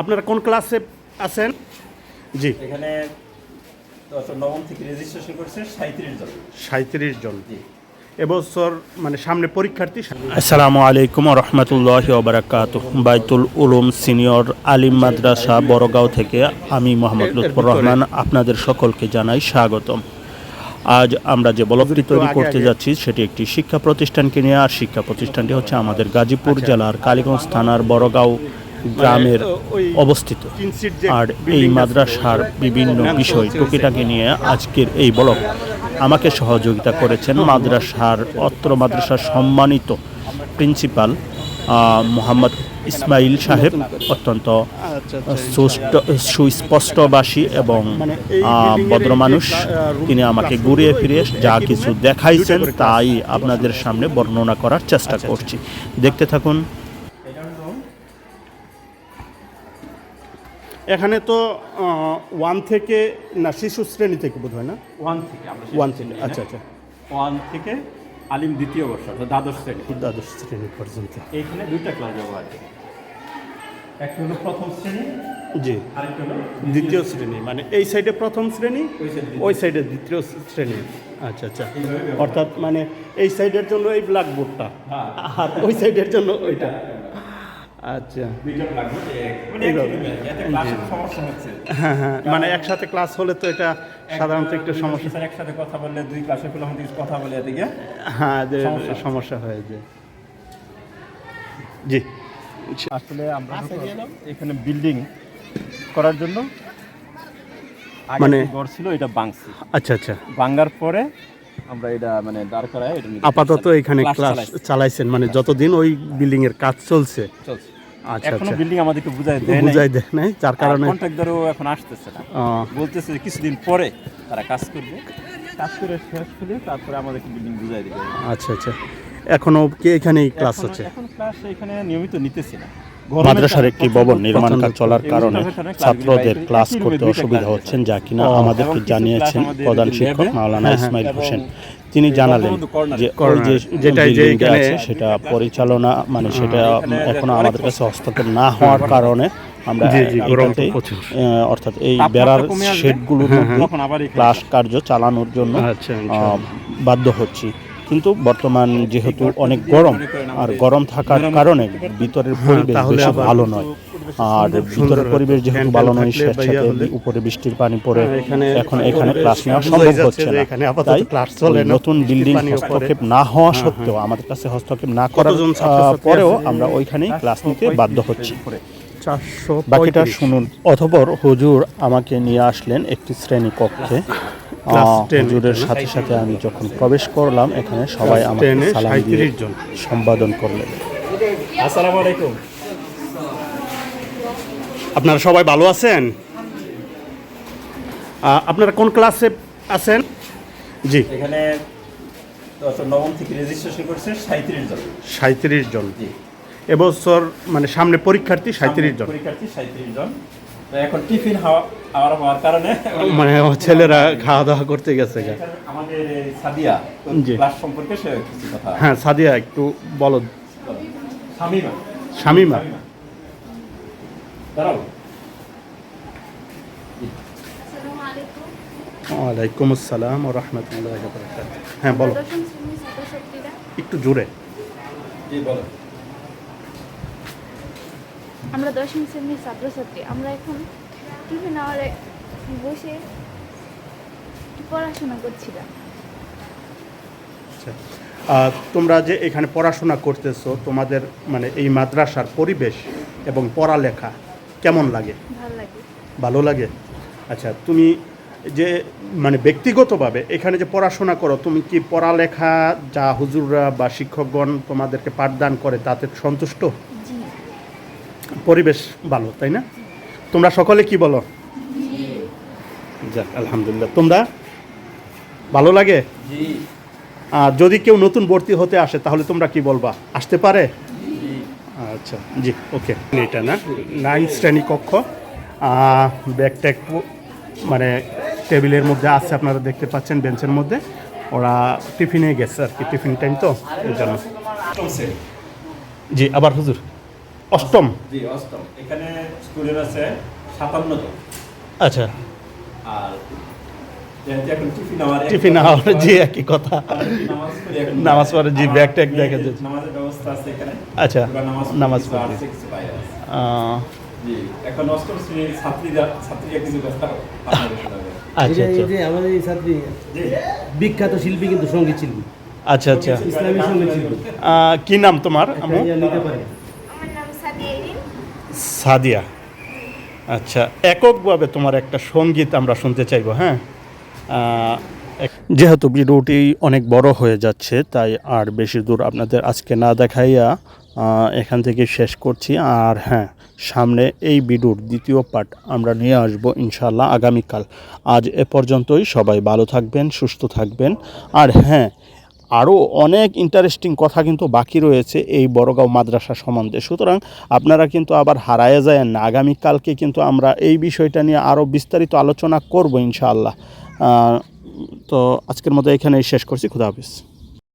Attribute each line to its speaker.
Speaker 1: আপনারা কোন ক্লাসে আছেন? জি।
Speaker 2: এখানে নবম থেকে রেজিস্ট্রেশন করছে সাঁত্রিশ জন।
Speaker 1: সাঁত্রিশ জন।
Speaker 2: জি।
Speaker 1: এবছর মানে সামনে পরীক্ষার্থী
Speaker 3: আসসালামু আলাইকুম রহমতুল্লাহ ওবরাকাত বাইতুল উলুম সিনিয়র আলিম মাদ্রাসা বড়গাঁও থেকে আমি মোহাম্মদ লুৎফর রহমান আপনাদের সকলকে জানাই স্বাগতম। আজ আমরা যে ব্লগটি তৈরি করতে যাচ্ছি সেটি একটি শিক্ষা প্রতিষ্ঠানকে নিয়ে। আর শিক্ষা প্রতিষ্ঠানটি হচ্ছে আমাদের গাজীপুর জেলার কালীগঞ্জ থানার বড়গাঁও গ্রামের
Speaker 1: মানে,
Speaker 3: অবস্থিত।
Speaker 1: সিট যে
Speaker 3: আর এই মাদ্রাসার বিভিন্ন বিষয় টুকিটাকি নিয়ে আজকের এই ব্লগ। আমাকে সহযোগিতা করেছেন মাদ্রাসার অত্র মাদ্রাসার সম্মানিত প্রিন্সিপাল মোহাম্মদ ইসমাইল সাহেব অত্যন্ত
Speaker 1: আচ্ছা আচ্ছা
Speaker 3: সুস্পষ্টবাসী এবং
Speaker 1: মানে এই
Speaker 3: আহ,
Speaker 1: building এর
Speaker 3: ভদ্র মানুষ
Speaker 1: ক্লা- আহ, room
Speaker 3: তিনি আমাকে ঘুরিয়ে ফিরিয়ে যা কিছু দেখাইছেন তাই আপনাদের সামনে বর্ণনা করার চেষ্টা
Speaker 1: আচ্ছা,
Speaker 3: করছি। দেখতে থাকুন।
Speaker 1: এখানে তো ওয়ান থেকে না শিশু শ্রেণি থেকে বোধ হয় না?
Speaker 2: ওয়ান থেকে
Speaker 1: ওয়ান থেকে আচ্ছা আচ্ছা।
Speaker 2: ওয়ান থেকে আলিম দ্বিতীয় বর্ষ অর্থাৎ দ্বাদশ শ্রেণি।
Speaker 1: দ্বাদশ শ্রেণি পর্যন্ত।
Speaker 2: এইখানে দুইটা ক্লাস ব্যবহার করে একটা হলো প্রথম শ্রেণি
Speaker 1: জি।
Speaker 2: আরেকটা হলো
Speaker 1: দ্বিতীয় শ্রেণি। মানে এই সাইডে প্রথম শ্রেণি
Speaker 2: ওই
Speaker 1: সাইডে দ্বিতীয় শ্রেণি। আচ্ছা আচ্ছা। অর্থাৎ মানে এই সাইডের জন্য এই ব্ল্যাকবোর্ডটা
Speaker 2: হ্যাঁ।
Speaker 1: আর ওই সাইডের জন্য ওইটা। আচ্ছা।
Speaker 2: মানে
Speaker 1: হ্যাঁ হ্যাঁ মানে একসাথে ক্লাস হলে তো এটা সাধারণত একটু সমস্যা।
Speaker 2: একসাথে কথা বললে দুই আমাদের কথা বলে এদিকে।
Speaker 1: হ্যাঁ যে
Speaker 2: সমস্যা।
Speaker 1: হয়ে যায়। জি।
Speaker 2: আসলে আমরা এখানে বিল্ডিং করার জন্য
Speaker 1: মানে-
Speaker 2: ঘর ছিল এটা বাংছি
Speaker 1: আচ্ছা আচ্ছা।
Speaker 2: বাঙ্গার পরে আমরা এটা মানে দাঁড় করায়
Speaker 1: আপাতত এখানে ক্লাস চালাইছেন মানে যতদিন ওই বিল্ডিং এর কাজ চলছে
Speaker 2: চলছে। এখনও
Speaker 1: আচ্ছা।
Speaker 2: বিল্ডিং আমাদেরকে বুঝাই দেয়
Speaker 1: বুঝাই দেয় নাই যার কারণে
Speaker 2: কন্ট্রাক্টরও এখন আসতেছে না। বলতেছে কিছুদিন পরে তারা কাজ করবে। কাজ করে শেষ করে তারপরে আমাদেরকে বিল্ডিং বুঝাই দেবে।
Speaker 1: আচ্ছা আচ্ছা। এখনও কি এখানেই ক্লাস হচ্ছে
Speaker 2: এখন ক্লাস এখানে নিয়মিত নিতেছি না।
Speaker 3: মাদ্রাসার একটি ভবন নির্মাণ কাজ চলার কারণে ছাত্রদের ক্লাস করতে অসুবিধা হচ্ছেন যা কিনা আমাদেরকে জানিয়েছেন প্রধান শিক্ষক মাওলানা
Speaker 1: হ্যাঁ, হ্যাঁ,
Speaker 3: ইসমাইল হোসেন। তিনি জানালেন যে ওই যে
Speaker 1: যেটা যে
Speaker 3: বিল্ডিংটা আছে সেটা পরিচালনা মানে সেটা
Speaker 2: এখানে
Speaker 3: আমাদের কাছে হস্তক্ষেপ না হওয়ার কারণে আমরা অর্থাৎ এই বেড়ার শেডগুলোর মধ্যে ক্লাস কার্য চালানোর জন্য
Speaker 1: আচ্ছা।
Speaker 3: বাধ্য হচ্ছি। কিন্তু বর্তমান যেহেতু অনেক গরম আর গরম থাকার কারণে ভিতরের পরিবেশ বেশি ভালো নয়। আর ভিতরের পরিবেশ যেহেতু ভালো নয় স্বেচ্ছাতে উপরে বৃষ্টির পানি পড়ে
Speaker 1: হ্যাঁ, এখন
Speaker 3: এখানে ক্লাস নেওয়া সম্ভব হচ্ছে না। তাই নতুন বিল্ডিং হস্তক্ষেপ না হওয়া সত্ত্বেও আমাদের কাছে হস্তক্ষেপ না করার পরেও আমরা ওইখানেই ক্লাস নিতে বাধ্য হচ্ছি। বাকিটা শুনুন। অথবর হুজুর আমাকে নিয়ে আসলেন একটি শ্রেণি কক্ষে
Speaker 1: ক্লাস
Speaker 3: আহ,
Speaker 1: 10
Speaker 3: হুজুরের সাথে সাথে আমি যখন প্রবেশ করলাম এখানে সবাই আমাকে সালাম দিয়ে
Speaker 1: 37
Speaker 3: সম্বোধন করলেন।
Speaker 2: আসসালামু আলাইকুম।
Speaker 1: আপনারা সবাই ভালো আছেন? আপনারা কোন ক্লাসে আছেন? জি।
Speaker 2: এখানে নবম থেকে রেজিস্ট্রেশন করছে সাঁত্রিশ জন।
Speaker 1: সাঁত্রিশ জন। এবছর মানে সামনে পরীক্ষার্থী সাঁত্রিশ জন।
Speaker 2: পরীক্ষার্থী সাঁত্রিশ জন। তো এখন টিফিন হাওয়া হাওয়ার হওয়ার কারণে
Speaker 1: মানে ছেলেরা খাওয়া দাওয়া করতে গেছে
Speaker 2: আমাদের সাদিয়া ক্লাস সম্পর্কে সে কিছু কথা
Speaker 1: হ্যাঁ সাদিয়া একটু বলো।
Speaker 2: শামিমা।
Speaker 1: শামিমা।
Speaker 2: দাঁড়াও।
Speaker 1: ওয়ালাইকুম আসসালাম ও রহমতুল্লাহ হ্যাঁ বলো। একটু জোরে।
Speaker 2: জি বলো।
Speaker 4: আমরা দশম শ্রেণির ছাত্রছাত্রী। আমরা এখন টিফিন আওয়ারে বসে পড়াশোনা করছিলাম
Speaker 1: আচ্ছা। তোমরা যে এখানে পড়াশোনা করতেছো তোমাদের মানে এই মাদ্রাসার পরিবেশ এবং পড়ালেখা কেমন লাগে?
Speaker 4: ভালো লাগে।
Speaker 1: ভালো লাগে? আচ্ছা তুমি যে মানে ব্যক্তিগতভাবে এখানে যে পড়াশোনা করো তুমি কি পড়ালেখা যা হুজুররা বা শিক্ষকগণ তোমাদেরকে পাঠদান করে তাতে সন্তুষ্ট? পরিবেশ ভালো, তাই না? তোমরা সকলে কি বলো? আলহামদুলিল্লাহ। তোমরা? ভালো লাগে? আর যদি কেউ নতুন ভর্তি হতে আসে, তাহলে তোমরা কি বলবা? আসতে পারে? আচ্ছা জি, ওকে। এটা না, নাইন শ্রেণি কক্ষ। ব্যাগ ট্যাগ মানে টেবিলের মধ্যে আছে, আপনারা দেখতে পাচ্ছেন বেঞ্চের মধ্যে। ওরা টিফিনে গেছে আর কি, টিফিন টাইম তো জি, আবার হুজুর। অষ্টম।
Speaker 2: জি অষ্টম। এখানে স্টুডেন্ট আছে সাতান্ন জন।
Speaker 1: আচ্ছা।
Speaker 2: আর টিফিন আওয়ার
Speaker 1: টিফিন জি একই কথা।
Speaker 2: নামাজ পড়ি
Speaker 1: জি, ব্যাগ ট্যাগ দেখা যাচ্ছে।
Speaker 2: আছে
Speaker 1: আচ্ছা
Speaker 2: নামাজ
Speaker 1: নামাজ
Speaker 2: পড়ি,
Speaker 1: পড়ি।
Speaker 2: আর six বাইরে আছে।
Speaker 1: আহ,
Speaker 2: জি এখন অষ্টম শ্রেণির ছাত্রীরা ছাত্রীরা কিছু কথা
Speaker 5: যে- এই যে আমাদের এই ছাত্রী বিখ্যাত শিল্পী কিন্তু সংগীত শিল্পী।
Speaker 1: আচ্ছা আচ্ছা।
Speaker 5: ইসলামী সংগীত শিল্পী।
Speaker 1: কি নাম তোমার? আম্মু?
Speaker 5: নিতে পারে
Speaker 4: আমার নাম সাদিয়া ইরিন
Speaker 1: সাদিয়া। আচ্ছা এককভাবে তোমার একটা সংগীত আমরা শুনতে চাইব হ্যাঁ? যেহেতু ভিডিওটি অনেক বড় হয়ে যাচ্ছে, তাই আর বেশি দূর আপনাদের আজকে না দেখাইয়া এখান থেকে শেষ করছি। আর হ্যাঁ সামনে এই ভিডিওর দ্বিতীয় পার্ট আমরা নিয়ে আসব ইনশাল্লাহ আগামীকাল। আজ এ পর্যন্তই, সবাই ভালো থাকবেন, সুস্থ থাকবেন। আর হ্যাঁ আরও অনেক ইন্টারেস্টিং কথা কিন্তু বাকি রয়েছে এই বড়গাঁও মাদ্রাসা সম্বন্ধে। সুতরাং আপনারা কিন্তু আবার হারায় যায় না। আগামীকালকে কিন্তু আমরা এই বিষয়টা নিয়ে আরও বিস্তারিত আলোচনা করব ইনশাআল্লাহ। তো আজকের মতো এখানেই শেষ করছি। খুদা হাফিজ।